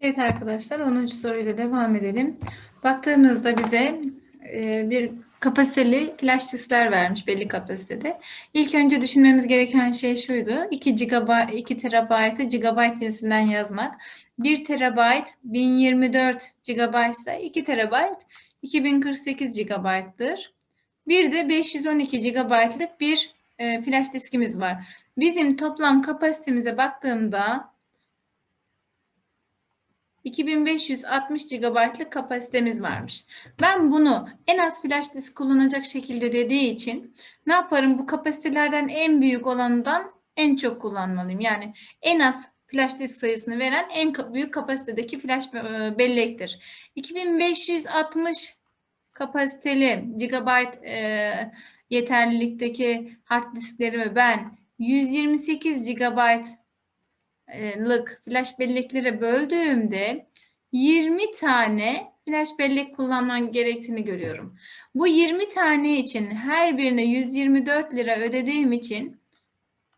Evet arkadaşlar 10. soruyla devam edelim. Baktığımızda bize e, bir kapasiteli flash diskler vermiş belli kapasitede. İlk önce düşünmemiz gereken şey şuydu. 2 GB 2 TB'ı GB cinsinden yazmak. 1 TB 1024 GB ise 2 TB 2048 GB'dır. Bir de 512 GB'lık bir e, flash diskimiz var. Bizim toplam kapasitemize baktığımda 2560 GB'lık kapasitemiz varmış. Ben bunu en az flash disk kullanacak şekilde dediği için ne yaparım? Bu kapasitelerden en büyük olanından en çok kullanmalıyım. Yani en az flash disk sayısını veren en büyük kapasitedeki flash e, bellektir. 2560 kapasiteli gigabyte e, yeterlilikteki hard disklerimi ben 128 GB lık flash belleklere böldüğümde 20 tane flash bellek kullanman gerektiğini görüyorum. Bu 20 tane için her birine 124 lira ödediğim için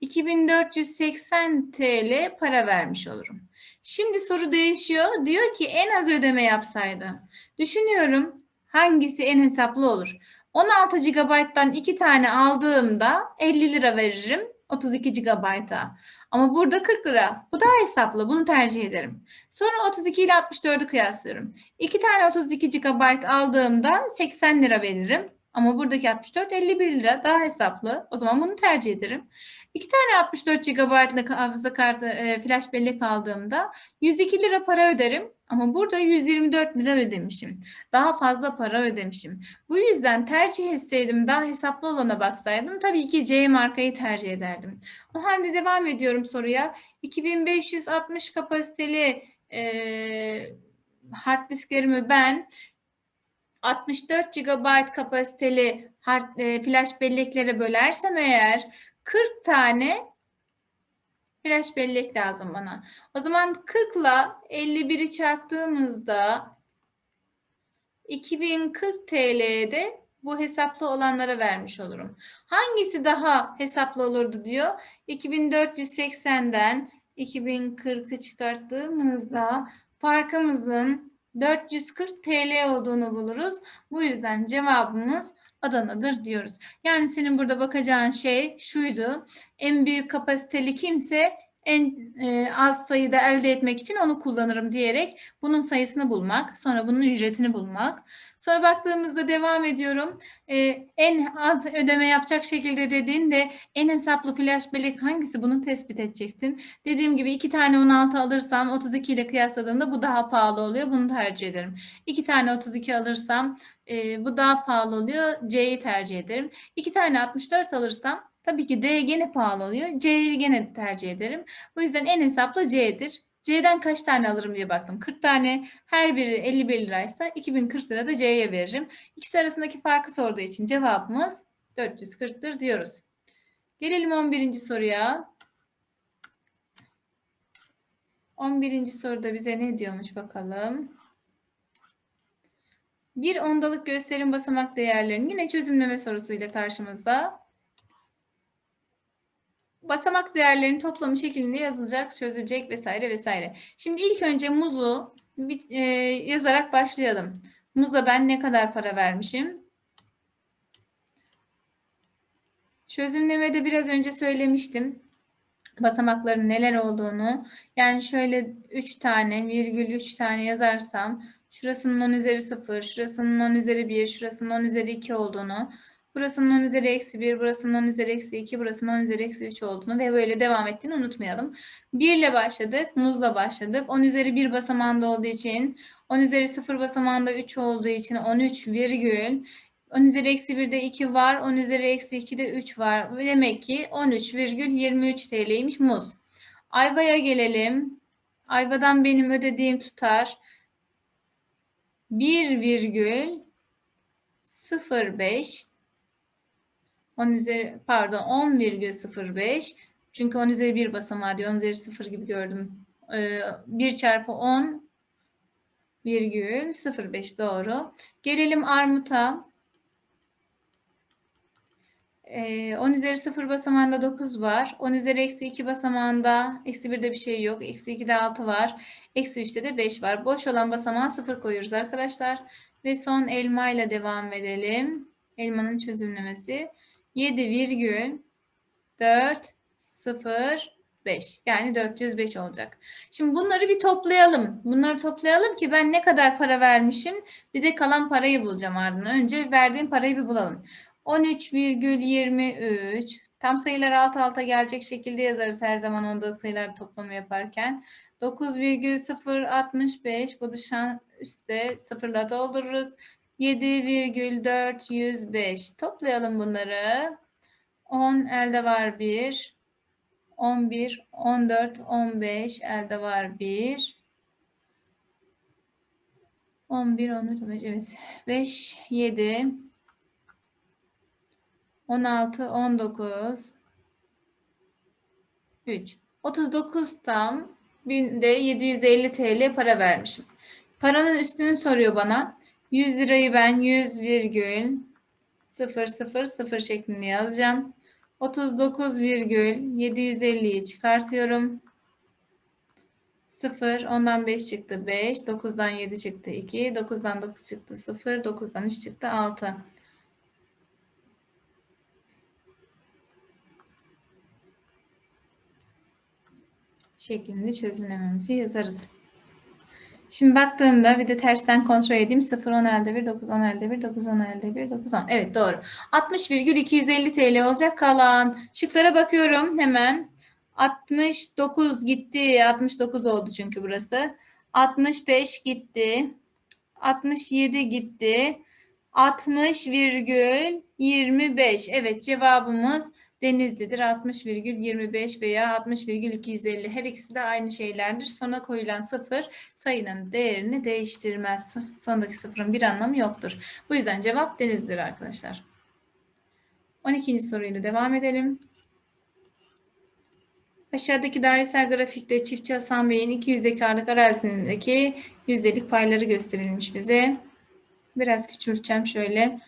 2480 TL para vermiş olurum. Şimdi soru değişiyor. Diyor ki en az ödeme yapsaydı. Düşünüyorum hangisi en hesaplı olur? 16 GB'dan 2 tane aldığımda 50 lira veririm. 32 GB'a. Ama burada 40 lira. Bu daha hesaplı. Bunu tercih ederim. Sonra 32 ile 64'ü kıyaslıyorum. 2 tane 32 GB aldığımda 80 lira veririm. Ama buradaki 64 51 lira daha hesaplı. O zaman bunu tercih ederim. İki tane 64 GB'lık hafıza kartı e, flash bellek aldığımda 102 lira para öderim. Ama burada 124 lira ödemişim. Daha fazla para ödemişim. Bu yüzden tercih etseydim daha hesaplı olana baksaydım tabii ki C markayı tercih ederdim. O halde devam ediyorum soruya. 2560 kapasiteli e, hard disklerimi ben 64 GB kapasiteli hard, e, flash belleklere bölersem eğer 40 tane flash bellek lazım bana. O zaman 40 ile 51'i çarptığımızda 2040 TL'de bu hesaplı olanlara vermiş olurum. Hangisi daha hesaplı olurdu diyor. 2480'den 2040'ı çıkarttığımızda farkımızın 440 TL olduğunu buluruz. Bu yüzden cevabımız Adana'dır diyoruz. Yani senin burada bakacağın şey şuydu. En büyük kapasiteli kimse en e, az sayıda elde etmek için onu kullanırım diyerek bunun sayısını bulmak, sonra bunun ücretini bulmak. Sonra baktığımızda devam ediyorum. E, en az ödeme yapacak şekilde dediğinde en hesaplı flash bellek hangisi bunu tespit edecektin. Dediğim gibi iki tane 16 alırsam 32 ile kıyasladığında bu daha pahalı oluyor. Bunu tercih ederim. İki tane 32 alırsam e, bu daha pahalı oluyor. C'yi tercih ederim. İki tane 64 alırsam tabii ki D gene pahalı oluyor. C'yi gene tercih ederim. Bu yüzden en hesaplı C'dir. C'den kaç tane alırım diye baktım. 40 tane her biri 51 liraysa 2040 lira da C'ye veririm. İkisi arasındaki farkı sorduğu için cevabımız 440'tır diyoruz. Gelelim 11. soruya. 11. soruda bize ne diyormuş bakalım. Bir ondalık gösterim basamak değerlerinin yine çözümleme sorusuyla karşımızda. Basamak değerlerinin toplamı şeklinde yazılacak, çözülecek vesaire vesaire. Şimdi ilk önce muzu bir, e, yazarak başlayalım. Muza ben ne kadar para vermişim? Çözümlemede biraz önce söylemiştim basamakların neler olduğunu. Yani şöyle 3 tane virgül 3 tane yazarsam Şurasının 10 üzeri 0, şurasının 10 üzeri 1, şurasının 10 üzeri 2 olduğunu, burasının 10 üzeri eksi 1, burasının 10 üzeri eksi 2, burasının 10 üzeri eksi 3 olduğunu ve böyle devam ettiğini unutmayalım. 1 ile başladık, muzla başladık. 10 üzeri 1 basamağında olduğu için, 10 üzeri 0 basamağında 3 olduğu için 13 virgül, 10 üzeri eksi 1'de 2 var, 10 üzeri eksi 2'de 3 var. Demek ki 13,23 TL'ymiş muz. Ayvaya gelelim. Ayvadan benim ödediğim tutar 1 virgül 05 10 üzeri pardon 10 virgül 05 çünkü 10 üzeri 1 basamağı diyor 10 üzeri 0 gibi gördüm. Ee, 1 çarpı 10 virgül 05 doğru. Gelelim armuta. Ee, 10 üzeri 0 basamağında 9 var. 10 üzeri eksi 2 basamağında eksi 1'de bir şey yok. Eksi 2'de 6 var. Eksi 3'te de 5 var. Boş olan basamağa 0 koyuyoruz arkadaşlar. Ve son elma ile devam edelim. Elmanın çözümlemesi 7,405 yani 405 olacak. Şimdi bunları bir toplayalım. Bunları toplayalım ki ben ne kadar para vermişim bir de kalan parayı bulacağım ardından. Önce verdiğim parayı bir bulalım. 13,23 tam sayılar alt alta gelecek şekilde yazarız her zaman ondalık sayılar toplamı yaparken. 9,065 bu dışan üstte sıfırla doldururuz. 7,405 toplayalım bunları. 10 elde var 1. 11, 14, 15 elde var 1. 11, 14, 15 evet. 5, 7, 16, 19, 3. 39 tam binde 750 TL para vermişim. Paranın üstünü soruyor bana. 100 lirayı ben 100 virgül 0 0 0 şeklinde yazacağım. 39 virgül 750'yi çıkartıyorum. 0, ondan 5 çıktı 5, 9'dan 7 çıktı 2, 9'dan 9 çıktı 0, 9'dan 3 çıktı 6. şeklinde çözümlememizi yazarız. Şimdi baktığımda bir de tersten kontrol edeyim. 0, 10 elde 1, 9, 10 elde 1, 9, 10 elde 1, 9, 10. Evet doğru. 60,250 TL olacak kalan. Şıklara bakıyorum hemen. 69 gitti. 69 oldu çünkü burası. 65 gitti. 67 gitti. 60,25. Evet cevabımız Denizli'dir 60,25 veya 60,250 her ikisi de aynı şeylerdir. Sona koyulan sıfır sayının değerini değiştirmez. Sondaki sıfırın bir anlamı yoktur. Bu yüzden cevap Denizli'dir arkadaşlar. 12. soruyla devam edelim. Aşağıdaki dairesel grafikte çiftçi Hasan Bey'in 200 dekarlık arazisindeki yüzdelik payları gösterilmiş bize. Biraz küçülteceğim şöyle.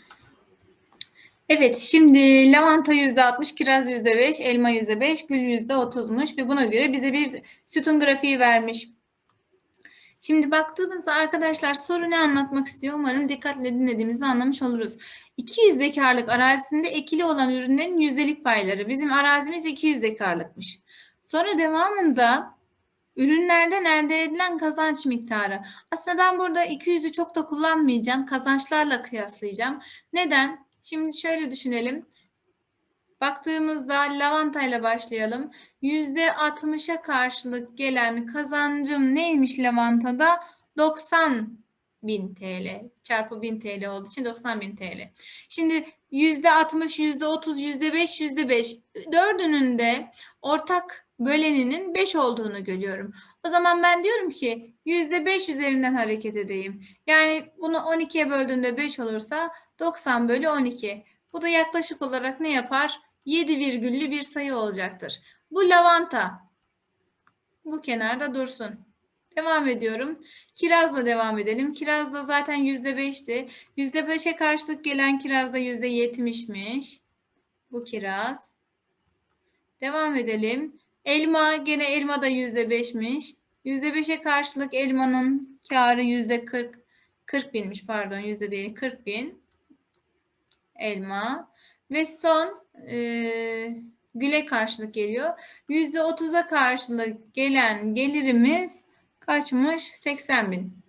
Evet şimdi lavanta yüzde 60, kiraz yüzde 5, elma yüzde 5, gül yüzde 30'muş ve buna göre bize bir sütun grafiği vermiş. Şimdi baktığımızda arkadaşlar soru ne anlatmak istiyor? Umarım dikkatle dinlediğimizde anlamış oluruz. 200 dekarlık arazisinde ekili olan ürünlerin yüzdelik payları. Bizim arazimiz 200 dekarlıkmış. Sonra devamında ürünlerden elde edilen kazanç miktarı. Aslında ben burada 200'ü çok da kullanmayacağım. Kazançlarla kıyaslayacağım. Neden? Şimdi şöyle düşünelim. Baktığımızda lavanta ile başlayalım. Yüzde 60'a karşılık gelen kazancım neymiş lavantada? 90 bin TL çarpı 1000 TL olduğu için 90 bin TL. Şimdi yüzde 60, yüzde 30, yüzde 5, yüzde 5 dördünün de ortak böleninin 5 olduğunu görüyorum. O zaman ben diyorum ki yüzde 5 üzerinden hareket edeyim. Yani bunu 12'ye böldüğümde 5 olursa 90 bölü 12. Bu da yaklaşık olarak ne yapar? 7 virgüllü bir sayı olacaktır. Bu lavanta. Bu kenarda dursun. Devam ediyorum. Kirazla devam edelim. Kirazda zaten %5'ti. %5'e karşılık gelen kirazda %70'miş. Bu kiraz. Devam edelim. Elma gene elma da %5'miş. %5'e karşılık elmanın karı %40. 40 binmiş pardon yüzde değil 40 bin elma ve son e, güle karşılık geliyor. Yüzde otuza karşılık gelen gelirimiz kaçmış? 80 bin.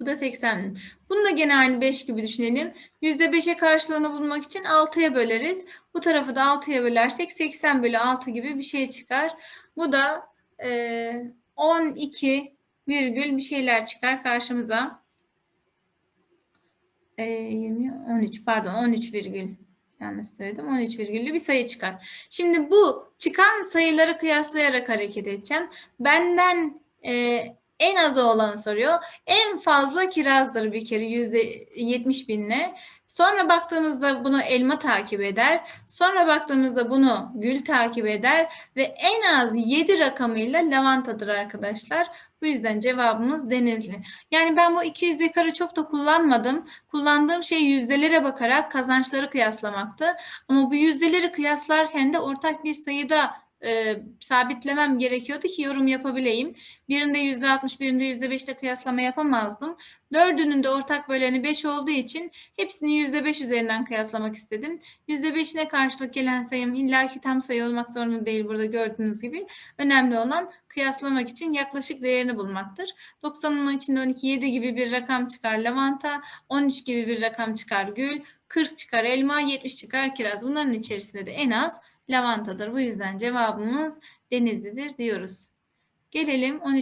Bu da 80 bin. Bunu da gene aynı 5 gibi düşünelim. Yüzde 5'e karşılığını bulmak için 6'ya böleriz. Bu tarafı da 6'ya bölersek 80 bölü 6 gibi bir şey çıkar. Bu da e, 12 virgül bir şeyler çıkar karşımıza e, 20, 13 pardon 13 virgül yanlış söyledim 13 virgüllü bir sayı çıkar. Şimdi bu çıkan sayıları kıyaslayarak hareket edeceğim. Benden e, en azı olanı soruyor. En fazla kirazdır bir kere yüzde yetmiş binle. Sonra baktığımızda bunu elma takip eder. Sonra baktığımızda bunu gül takip eder. Ve en az 7 rakamıyla lavantadır arkadaşlar. Bu yüzden cevabımız denizli. Yani ben bu 200 dekarı çok da kullanmadım. Kullandığım şey yüzdelere bakarak kazançları kıyaslamaktı. Ama bu yüzdeleri kıyaslarken de ortak bir sayıda e, sabitlemem gerekiyordu ki yorum yapabileyim. Birinde yüzde 60, birinde yüzde 5'te kıyaslama yapamazdım. Dördünün de ortak böleni 5 olduğu için hepsini yüzde 5 üzerinden kıyaslamak istedim. Yüzde 5'ine karşılık gelen sayım illaki tam sayı olmak zorunda değil burada gördüğünüz gibi. Önemli olan kıyaslamak için yaklaşık değerini bulmaktır. 90'ın içinde 12, 7 gibi bir rakam çıkar lavanta, 13 gibi bir rakam çıkar gül, 40 çıkar elma, 70 çıkar kiraz. Bunların içerisinde de en az lavantadır. Bu yüzden cevabımız denizlidir diyoruz. Gelelim 13